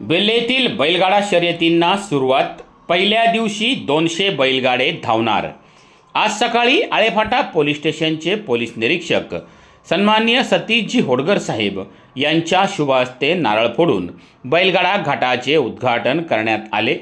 बेल्लेतील बैलगाडा शर्यतींना सुरुवात पहिल्या दिवशी दोनशे बैलगाडे धावणार. आज सकाळी आळेफाटा पोलीस स्टेशनचे पोलीस निरीक्षक सन्माननीय सतीशजी होडगर साहेब यांच्या शुभ हस्ते नारळ फोडून बैलगाडा घाटाचे उद्घाटन करण्यात आले.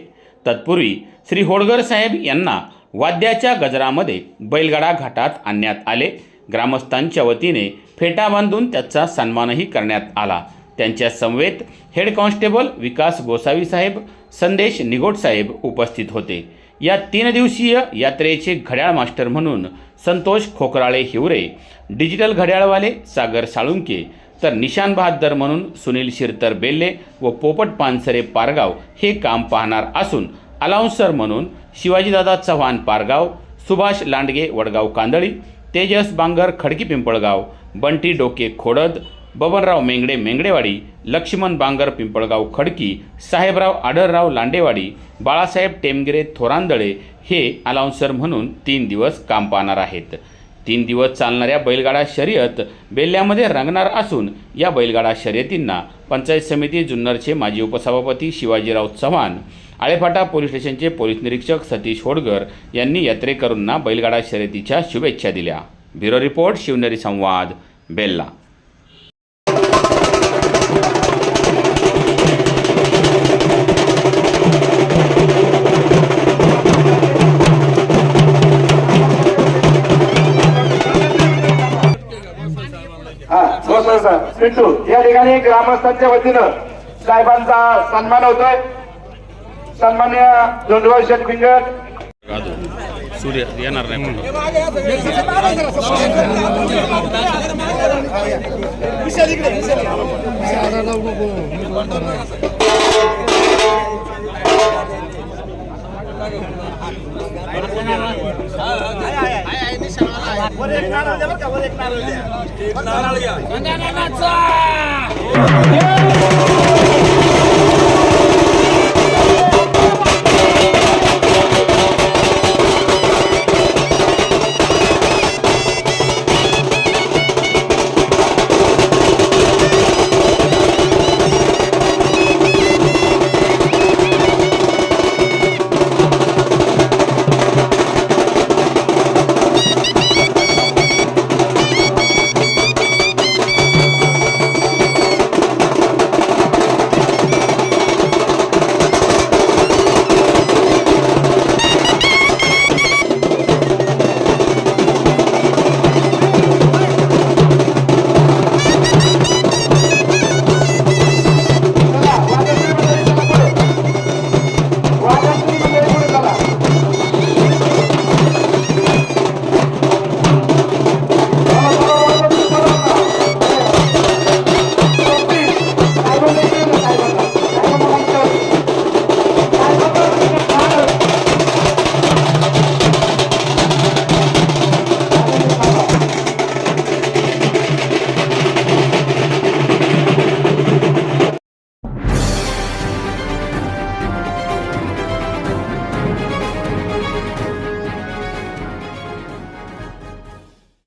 तत्पूर्वी श्री होडगर साहेब यांना वाद्याच्या गजरामध्ये बैलगाडा घाटात आणण्यात आले. ग्रामस्थांच्या वतीने फेटा बांधून त्याचा सन्मानही करण्यात आला. त्यांच्या समवेत हेड कॉन्स्टेबल विकास गोसावी साहेब संदेश निगोट साहेब उपस्थित होते. या तीन दिवसीय यात्रेचे घड्याळ मास्टर म्हणून संतोष खोकराळे हिवरे डिजिटल घड्याळवाले सागर साळुंके तर निशान बहादर म्हणून सुनील शिरतर बेल्ले व पोपट पानसरे पारगाव हे काम पाहणार असून अलाउन्सर म्हणून शिवाजीदादा चव्हाण पारगाव सुभाष लांडगे वडगाव कांदळी तेजस बांगर खडकी पिंपळगाव बंटी डोके खोडद बबनराव मेंगडे मेंगडेवाडी लक्ष्मण बांगर पिंपळगाव खडकी साहेबराव आढळराव लांडेवाडी बाळासाहेब टेमगिरे थोरांदळे हे अलाउन्सर म्हणून तीन दिवस काम पाहणार आहेत. तीन दिवस चालणाऱ्या बैलगाडा शर्यत बेल्ल्यामध्ये रंगणार असून या बैलगाडा शर्यतींना पंचायत समिती जुन्नरचे माजी उपसभापती शिवाजीराव चव्हाण आळेफाटा पोलीस स्टेशनचे पोलीस निरीक्षक सतीश होडगर यांनी यात्रेकरूंना बैलगाडा शर्यतीच्या शुभेच्छा दिल्या. ब्युरो रिपोर्ट शिवनेरी संवाद बेल्ला. पिंटू या ठिकाणी ग्रामस्थांच्या वतीनं साहेबांचा सन्मान होतोय. सन्मान्य धोंडवाल शेठ फिंगर सूर्य येणार नाही नारळ